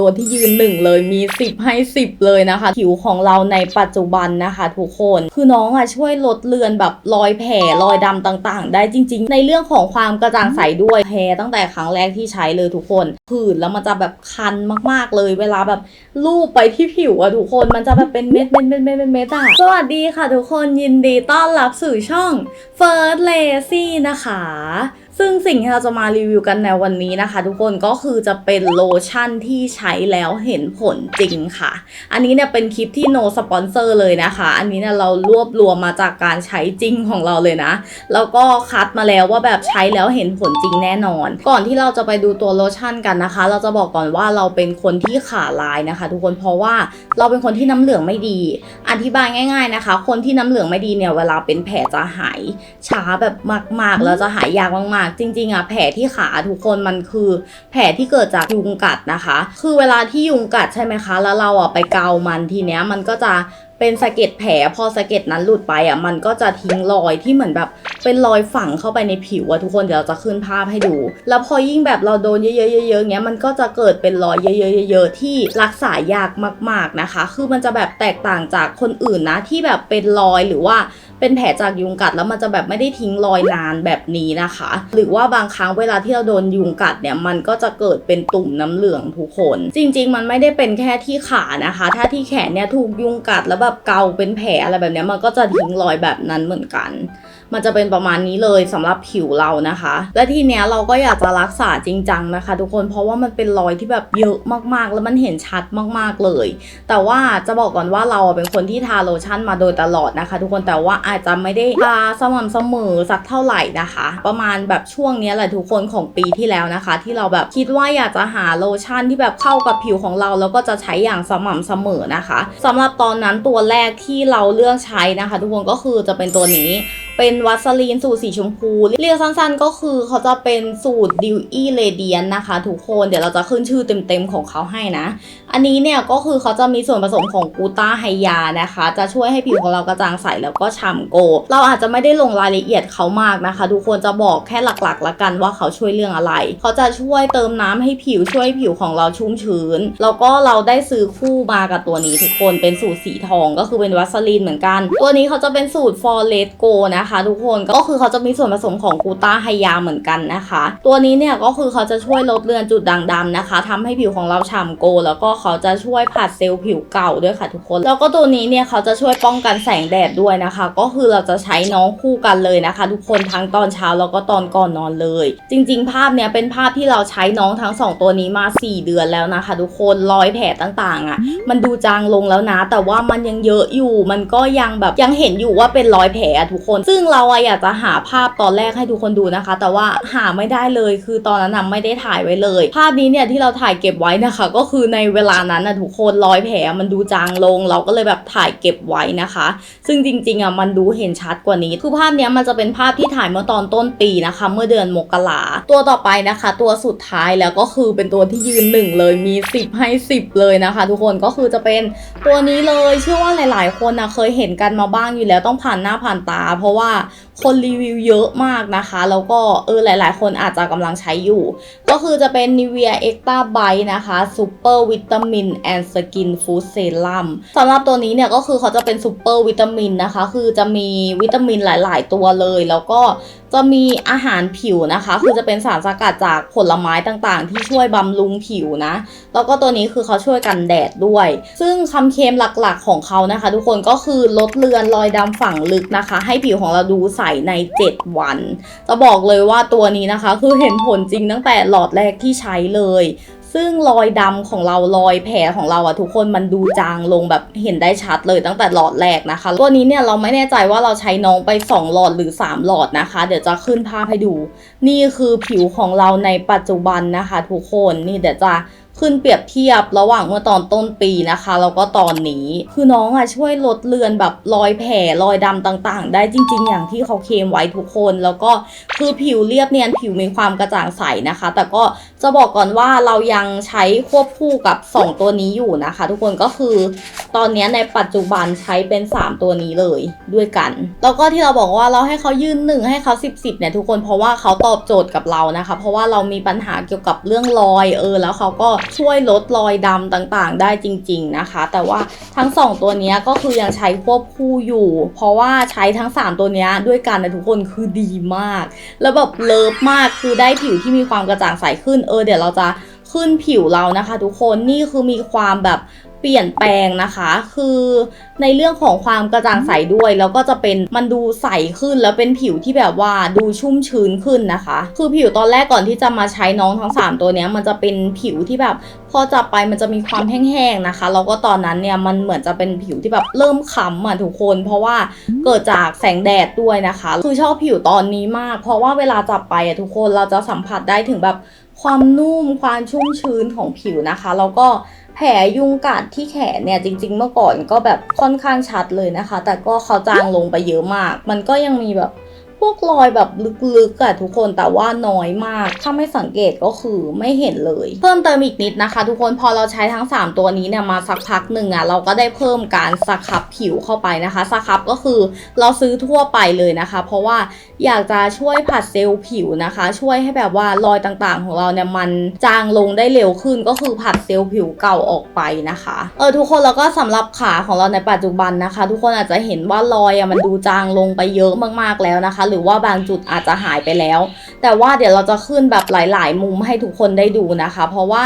ตัวที่ยืนหนึ่งเลยมี 10 ให้ 10 เลยนะคะ ผิวของเราในปัจจุบันนะคะทุกคนคือน้องอะช่วยลดเลือนแบบรอยแผลรอยดำต่างๆ ได้จริง ๆ ในเรื่องของความกระจ่างใสด้วยแพ้ตั้งแต่ครั้งแรกที่ใช้เลยทุกคนผื่นแล้วมันจะแบบคันมากๆเลย เวลาแบบลูบไปที่ผิวอะทุกคนมันจะแบบเป็นเม็ดเม็ดเม็ดเม็ดเม็ดเม็ดอะสวัสดีค่ะทุกคนยินดีต้อนรับสู่ช่อง First Lazy นะคะ ซึ่งสิ่งที่เราจะมารีวิวกันในวันนี้นะคะ ทุกคนก็คือจะเป็นโลชั่นที่ใช้แล้วเห็นผลจริงค่ะ อันนี้เนี่ยเป็นคลิปที่ no sponsor เลยนะคะ อันนี้เนี่ยเรารวบรวมมาจากการใช้จริงของเราเลยนะ แล้วก็คัดมาแล้วว่าแบบใช้แล้วเห็นผลจริงแน่นอน ก่อนที่เราจะไปดูตัวโลชั่นกันนะคะ เราจะบอกก่อนว่าเราเป็นคนที่ขาลายนะคะ ทุกคนเพราะว่าเราเป็นคนที่น้ำเหลืองไม่ดี อธิบายง่าย ๆนะคะ คนที่น้ำเหลืองไม่ดีเนี่ยเวลาเป็นแผลจะหายช้าแบบมากๆแล้วจะหายยากมากๆจริงๆอะแผลที่ขาทุกคนมันคือ แผลที่เกิดจากยุงกัดนะคะ คือเวลาที่ยุงกัดใช่ไหมคะ แล้วเราอะไปเกามันทีเนี้ยมันก็จะเป็นสะเก็ดแผลพอสะเก็ดนั้นหลุดไปอะมันก็จะทิ้งรอยที่เหมือนแบบเป็นรอยฝังเข้าไปในผิวอะทุกคนเดี๋ยวเราจะขึ้นภาพให้ดู แล้วพอยิ่งแบบเราโดนเยอะๆเยอะๆเงี้ยมันก็จะเกิดเป็นรอยเยอะๆเยอะๆที่รักษายากมาก ๆนะคะ คือมันจะแบบแตกต่างจากคนอื่นนะที่แบบเป็นรอยหรือว่าเป็นแผลจากยุงกัดแล้วมันจะแบบไม่ได้ทิ้งรอยนานแบบนี้นะคะ หรือว่าบางครั้งเวลาที่เราโดนยุงกัดเนี่ยมันก็จะเกิดเป็นตุ่มน้ำเหลืองทุกคน จริง ๆ มันไม่ได้เป็นแค่ที่ขานะคะ ถ้าที่แขนเนี่ยถูกยุงกัดแล้วแบบเกาเป็นแผลอะไรแบบเนี้ยมันก็จะทิ้งรอยแบบนั้นเหมือนกันมันจะเป็นประมาณนี้เลยสำหรับผิวเรานะคะ และทีเนี้ยเราก็อยากจะรักษาจริงจังนะคะ ทุกคนเพราะว่ามันเป็นรอยที่แบบเยอะมากๆ แล้วมันเห็นชัดมากๆเลย แต่ว่าจะบอกก่อนว่าเราเป็นคนที่ทาโลชั่นมาโดยตลอดนะคะ ทุกคนแต่ว่าอาจจะไม่ได้ทาสม่ำเสมอสักเท่าไหร่นะคะ ประมาณแบบช่วงเนี้ยแหละทุกคนของปีที่แล้วนะคะ ที่เราแบบคิดว่าอยากจะหาโลชั่นที่แบบเข้ากับผิวของเรา แล้วก็จะใช้อย่างสม่ำเสมอนะคะสำหรับตอนนั้นตัวแรกที่เราเลือกใช้นะคะ ทุกคนก็คือจะเป็นตัวนี้ เป็นวัสลีนสูตรสีชมพู เรียกสั้นๆก็คือเขาจะเป็นสูตรดิวอี้เรเดียนนะคะทุกคนเดี๋ยวเราจะขึ้นชื่อเต็มๆของเขาให้นะ อันนี้เนี่ยก็คือเขาจะมีส่วนผสมของกูต้าไฮยานะคะ จะช่วยให้ผิวของเรากระจ่างใสแล้วก็ฉ่ำโกเราอาจจะไม่ได้ลงรายละเอียดเขามากนะคะ ทุกคนจะบอกแค่หลักๆละกันว่าเขาช่วยเรื่องอะไร เขาจะช่วยเติมน้ำให้ผิวช่วยผิวของเราชุ่มชื้น แล้วก็เราได้ซื้อคู่มากับตัวนี้ทุกคนเป็นสูตรสีทองก็คือเป็นวัสลีนเหมือนกัน ตัวนี้เขาจะเป็นสูตร for let go นะคะ ทุกคนก็คือเขาจะมีส่วนผสมของกูต้าไฮยาเหมือนกันนะคะ ตัวนี้เนี่ยก็คือเขาจะช่วยลดเลือนจุดด่างดำนะคะทำให้ผิวของเราฉ่ำโก แล้วก็เขาจะช่วยผัดเซลล์ผิวเก่าด้วยค่ะทุกคน แล้วก็ตัวนี้เนี่ยเขาจะช่วยป้องกันแสงแดดด้วยนะคะ ก็คือเราจะใช้น้องคู่กันเลยนะคะ ทุกคนทั้งตอนเช้าแล้วก็ตอนก่อนนอนเลย จริง ๆ ภาพเนี้ยเป็นภาพที่เราใช้น้องทั้งสองตัวนี้มา 4 เดือนแล้วนะคะ ทุกคนรอยแผลต่างๆอะ มันดูจางลงแล้วนะ แต่ว่ามันยังเยอะอยู่ มันก็ยังแบบยังเห็นอยู่ว่าเป็นรอยแผลทุกคนซึ่งึ่งเราอะอยากจะหาภาพตอนแรกให้ทุกคนดูนะคะ แต่ว่าหาไม่ได้เลยคือตอนนั้นไม่ได้ถ่ายไว้เลย ภาพนี้เนี่ยที่เราถ่ายเก็บไว้นะคะ ก็คือในเวลานั้นนะทุกคนรอยแผลมันดูจางลง เราก็เลยแบบถ่ายเก็บไว้นะคะ ซึ่งจริงๆอะมันดูเห็นชัดกว่านี้คือภาพเนี้ยมันจะเป็นภาพที่ถ่ายเมื่อตอนต้นปีนะคะ เมื่อเดือนมกราตัวต่อไปนะคะ ตัวสุดท้ายแล้วก็คือเป็นตัวที่ยืนหนึ่งเลยมี 10 ให้ 10 เลยนะคะ ทุกคนก็คือจะเป็นตัวนี้เลยเชื่อว่าหลาย ๆ คนนะเคยเห็นกันมาบ้างอยู่แล้วต้องผ่านหน้าผ่านตา เพราะว่า lá คนรีวิวเยอะมากนะคะ แล้วก็เออหลาย ๆ คนอาจจะกำลังใช้อยู่ ก็คือจะเป็น Nivea Extra Bite นะคะ Super Vitamin and Skin Food Serum สำหรับตัวนี้เนี่ยก็คือเขาจะเป็นซูเปอร์วิตามินะคะ คือจะมีวิตามินหลาย ๆ ตัวเลย แล้วก็จะมีอาหารผิวนะคะ คือจะเป็นสารสกัดจากผลไม้ต่างๆ ที่ช่วยบำรุงผิวนะ แล้วก็ตัวนี้คือเขาช่วยกันแดดด้วย ซึ่งคำเคลมหลักๆ ของเขานะคะ ทุกคนก็คือลดเลือนรอยดำฝังลึกนะคะ ให้ผิวของเราดูใสใน 7 วัน จะบอกเลยว่าตัวนี้นะคะ คือเห็นผลจริงตั้งแต่หลอดแรกที่ใช้เลย ซึ่งรอยดำของเรารอยแผลของเราอะทุกคนมันดูจางลงแบบเห็นได้ชัดเลยตั้งแต่หลอดแรกนะคะ ตัวนี้เนี่ยเราไม่แน่ใจว่าเราใช้น้องไป 2 หลอดหรือ 3 หลอดนะคะ เดี๋ยวจะขึ้นภาพให้ดู นี่คือผิวของเราในปัจจุบันนะคะ ทุกคนนี่เดี๋ยวจะ ขึ้นเปรียบเทียบระหว่างเมื่อตอนต้นปีนะคะแล้วก็ตอนนี้ คือน้องอะช่วยลดเลือนแบบรอยแผลรอยดำต่างๆ ได้จริง ๆ อย่างที่เขาเคลมไว้ทุกคน แล้วก็คือผิวเรียบเนียนผิวมีความกระจ่างใสนะคะ แต่ก็จะบอกก่อนว่าเรายังใช้ควบคู่กับ 2 ตัวนี้อยู่นะคะ ทุกคนก็คือ ตอนนี้ในปัจจุบันใช้เป็น 3 ตัวนี้เลยด้วยกัน แล้วก็ที่เราบอกว่าเราให้เขายืนหนึ่งให้เขา 10 10เนี่ยทุกคนเพราะว่าเขาตอบโจทย์กับเรานะคะ เพราะว่าเรามีปัญหาเกี่ยวกับเรื่องรอยเออแล้วเขาก็ช่วยลดรอยดำต่างๆ ได้จริง ๆนะคะ แต่ว่าทั้ง 2 ตัวนี้ก็คือยังใช้ควบคู่อยู่ เพราะว่าใช้ทั้ง 3 ตัวนี้ด้วยกันนะทุกคนคือดีมาก แล้วแบบเลิฟมากคือได้ผิวที่มีความกระจ่างใสขึ้นเออเดี๋ยวเราจะ ขึ้นผิวเรานะคะ ทุกคนนี่คือมีความแบบเปลี่ยนแปลงนะคะ คือในเรื่องของความกระจ่างใสด้วย แล้วก็จะเป็นมันดูใสขึ้นแล้วเป็นผิวที่แบบว่าดูชุ่มชื้นขึ้นนะคะ คือผิวตอนแรกก่อนที่จะมาใช้น้องทั้ง 3 ตัวเนี้ยมันจะเป็นผิวที่แบบพอจับไปมันจะมีความแห้งๆนะคะ แล้วก็ตอนนั้นเนี่ยมันเหมือนจะเป็นผิวที่แบบเริ่มขำอะทุกคน เพราะว่าเกิดจากแสงแดดด้วยนะคะ คือชอบผิวตอนนี้มาก เพราะว่าเวลาจับไปอะทุกคนเราจะสัมผัสได้ถึงแบบ ความนุ่มความชุ่มชื้นของผิวนะคะแล้วก็แผลยุงกัดที่แขนเนี่ยจริง ๆ เมื่อก่อนก็แบบค่อนข้างชัดเลยนะคะ แต่ก็เขาจางลงไปเยอะมาก มันก็ยังมีแบบ พวกรอยแบบลึกๆอะทุกคนแต่ว่าน้อยมาก ถ้าไม่สังเกตก็คือไม่เห็นเลย เพิ่มเติมอีกนิดนะคะ ทุกคนพอเราใช้ทั้ง 3 ตัวนี้เนี่ยมาสักพักหนึ่งอะเราก็ได้เพิ่มการสครับผิวเข้าไปนะคะสครับก็คือเราซื้อทั่วไปเลยนะคะ เพราะว่าอยากจะช่วยผัดเซลล์ผิวนะคะ ช่วยให้แบบว่ารอยต่างๆ ของเราเนี่ยมันจางลงได้เร็วขึ้นก็คือผัดเซลล์ผิวเก่าออกไปนะคะเออทุกคนแล้วก็สำหรับขาของเราในปัจจุบันนะคะ ทุกคนอาจจะเห็นว่ารอยอะมันดูจางลงไปเยอะมากๆแล้วนะคะหรือว่าบางจุดอาจจะหายไปแล้ว แต่ว่าเดี๋ยวเราจะขึ้นแบบหลาย ๆ มุมให้ทุกคนได้ดูนะคะ เพราะว่า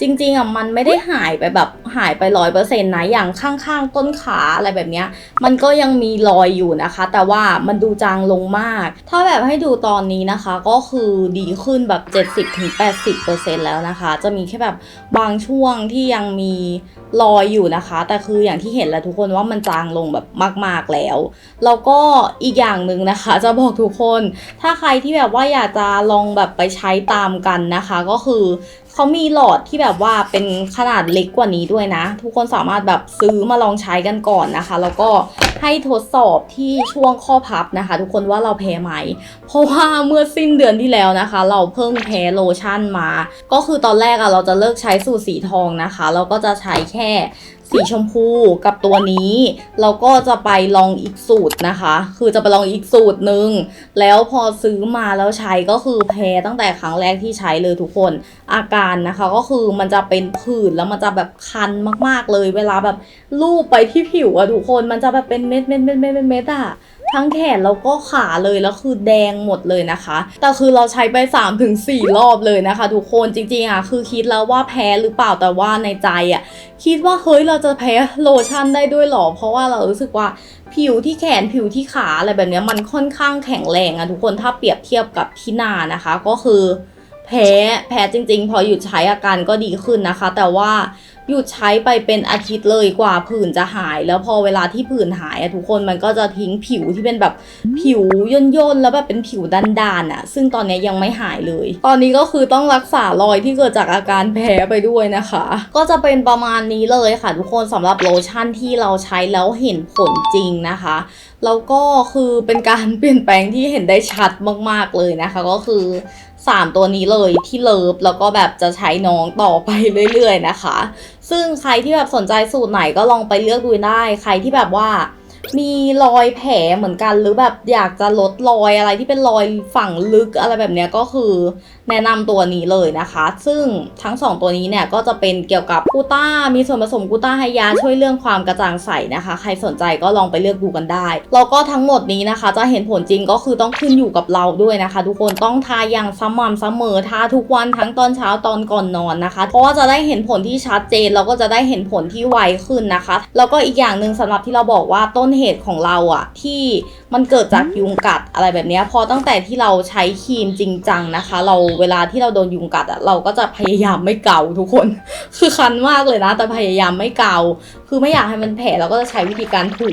จริงๆอะมันไม่ได้หายไปแบบหายไปร้อยเปอร์เซ็นต์นะอย่างข้างๆ ต้นขาอะไรแบบเนี้ย มันก็ยังมีรอยอยู่นะคะ แต่ว่ามันดูจางลงมาก ถ้าแบบให้ดูตอนนี้นะคะ ก็คือดีขึ้นแบบ 70-80%แล้วนะคะ จะมีแค่แบบบางช่วงที่ยังมีรอยอยู่นะคะ แต่คืออย่างที่เห็นแหละทุกคนว่ามันจางลงแบบมาก ๆแล้ว แล้วก็อีกอย่างหนึ่งนะคะ จะบอกทุกคน ถ้าใครที่แบบว่าอยากจะลองแบบไปใช้ตามกันนะคะ ก็คือเขามีหลอดที่แบบว่าเป็นขนาดเล็กกว่านี้ด้วยนะ ทุกคนสามารถแบบซื้อมาลองใช้กันก่อนนะคะ แล้วก็ให้ทดสอบที่ช่วงข้อพับนะคะ ทุกคนว่าเราแพ้ไหม เพราะว่าเมื่อสิ้นเดือนที่แล้วนะคะ เราเพิ่งแพ้โลชั่นมา ก็คือตอนแรกอะเราจะเลิกใช้สูตรสีทองนะคะ เราก็จะใช้แค่ สีชมพูกับตัวนี้เราก็จะไปลองอีกสูตรนะคะ คือจะไปลองอีกสูตรหนึ่งแล้วพอซื้อมาแล้วใช้ก็คือแพ้ตั้งแต่ครั้งแรกที่ใช้เลยทุกคนอาการนะคะก็คือมันจะเป็นผื่นแล้วมันจะแบบคันมากๆเลย เวลาแบบลูบไปที่ผิวอะทุกคนมันจะแบบเป็นเม็ดเม็ดเม็ดเม็ดเม็ดเม็ดอะ ทั้งแขนแล้วก็ขาเลยแล้วคือแดงหมดเลยนะคะ แต่คือเราใช้ไป3าถึงสรอบเลยนะคะ ทุกคนจริงๆอะคือคิดแล้วว่าแพ้หรือเปล่าแต่ว่าในใจอะคิดว่าเฮ้ยเราจะแพ้โลชั่นได้ด้วยหรอ เพราะว่าเรารู้สึกว่าผิวที่แขนผิวที่ขาอะไรแบบเนี้ยมันค่อนข้างแข็งแรงอะทุกคนถ้าเปรียบเทียบกับที่หน้านะคะ ก็คือแพ้แพ้จริงๆ พอหยุดใช้อาการก็ดีขึ้นนะคะ แต่ว่า หยุดใช้ไปเป็นอาทิตย์เลยกว่าผื่นจะหาย แล้วพอเวลาที่ผื่นหายอะทุกคนมันก็จะทิ้งผิวที่เป็นแบบผิวย่นย่นๆแล้วแบบเป็นผิวด้านๆอะซึ่งตอนนี้ยังไม่หายเลย ตอนนี้ก็คือต้องรักษารอยที่เกิดจากอาการแพ้ไปด้วยนะคะ ก็จะเป็นประมาณนี้เลยค่ะ ทุกคนสำหรับโลชั่นที่เราใช้แล้วเห็นผลจริงนะคะแล้วก็คือเป็นการเปลี่ยนแปลงที่เห็นได้ชัดมาก ๆ เลยนะคะ ก็คือ สามตัวนี้เลยที่เลิฟแล้วก็แบบจะใช้น้องต่อไปเรื่อยๆนะคะ ซึ่งใครที่แบบสนใจสูตรไหนก็ลองไปเลือกดูได้ ใครที่แบบว่า มีรอยแผลเหมือนกันหรือแบบอยากจะลดรอยอะไรที่เป็นรอยฝังลึกอะไรแบบนี้ก็คือแนะนำตัวนี้เลยนะคะ ซึ่งทั้ง 2 ตัวนี้เนี่ยก็จะเป็นเกี่ยวกับกูต้า มีส่วนผสมกูต้าไฮยาช่วยเรื่องความกระจ่างใสนะคะ ใครสนใจก็ลองไปเลือกดูกันได้ แล้วก็ทั้งหมดนี้นะคะ จะเห็นผลจริงก็คือต้องขึ้นอยู่กับเราด้วยนะคะ ทุกคนต้องทาอย่างสม่ำเสมอทาทุกวันทั้งตอนเช้าตอนก่อนนอนนะคะ เพราะว่าจะได้เห็นผลที่ชัดเจนแล้วก็จะได้เห็นผลที่ไวขึ้นนะคะ แล้วก็อีกอย่างหนึ่งสำหรับที่เราบอกว่าต้นเหตุของเราอะที่มันเกิดจากยุงกัดอะไรแบบเนี้ยพอตั้งแต่ที่เราใช้ครีมจริงจังนะคะ เราเวลาที่เราโดนยุงกัดอะเราก็จะพยายามไม่เกาทุกคน คือคันมากเลยนะ แต่พยายามไม่เกา คือไม่อยากให้มันแผลเราก็จะใช้วิธีการถู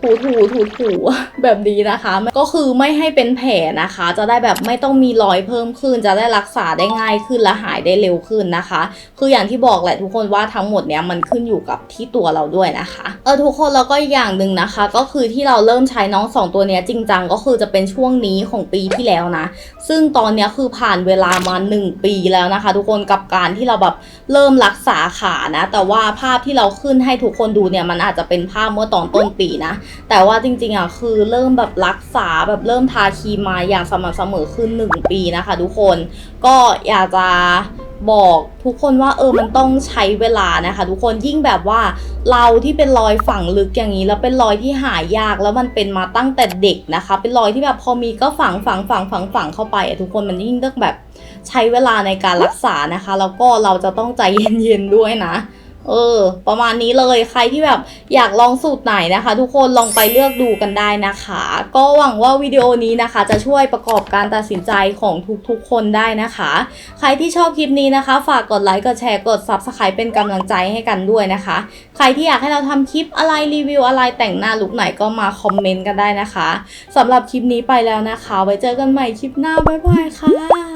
ถูถูถูถูแบบนี้นะคะ ก็คือไม่ให้เป็นแผลนะคะ จะได้แบบไม่ต้องมีรอยเพิ่มขึ้น จะได้รักษาได้ง่ายขึ้นและหายได้เร็วขึ้นนะคะ คืออย่างที่บอกแหละทุกคนว่าทั้งหมดเนี้ยมันขึ้นอยู่กับที่ตัวเราด้วยนะคะเออทุกคนแล้วก็อย่างหนึ่งนะคะ ก็คือที่เราเริ่มใช้น้องสองตัวเนี้ยจริงจังก็คือจะเป็นช่วงนี้ของปีที่แล้วนะ ซึ่งตอนเนี้ยคือผ่านเวลามา 1 ปีแล้วนะคะ ทุกคนกับการที่เราแบบเริ่มรักษาขานะ แต่ว่าภาพที่เราขึ้นให้ทุกคนดูเนี่ยมันอาจจะเป็นภาพเมื่อตอนต้นปีนะแต่ว่าจริงๆอะคือเริ่มแบบรักษาแบบเริ่มทาครีมมาอย่างสม่ำเสมอขึ้น1ปีนะคะ ทุกคนก็อยากจะบอกทุกคนว่าเออมันต้องใช้เวลานะคะ ทุกคนยิ่งแบบว่าเราที่เป็นรอยฝังลึกอย่างนี้ แล้วเป็นรอยที่หายากแล้วมันเป็นมาตั้งแต่เด็กนะคะ เป็นรอยที่แบบพอมีก็ฝังฝังฝังฝังฝังเข้าไปทุกคนมันยิ่งต้องแบบใช้เวลาในการรักษานะคะ แล้วก็เราจะต้องใจเย็นๆด้วยนะ เออ ประมาณนี้เลยใครที่แบบอยากลองสูตรไหนนะคะ ทุกคนลองไปเลือกดูกันได้นะคะ ก็หวังว่าวิดีโอนี้นะคะ จะช่วยประกอบการตัดสินใจของทุกๆ คนได้นะคะ ใครที่ชอบคลิปนี้นะคะ ฝากกดไลค์กดแชร์กด Subscribe เป็นกำลังใจให้กันด้วยนะคะ ใครที่อยากให้เราทำคลิปอะไรรีวิวอะไรแต่งหน้าลุคไหนก็มาคอมเมนต์กันได้นะคะสำหรับคลิปนี้ไปแล้วนะคะ ไว้เจอกันใหม่คลิปหน้าบ๊ายบายค่ะ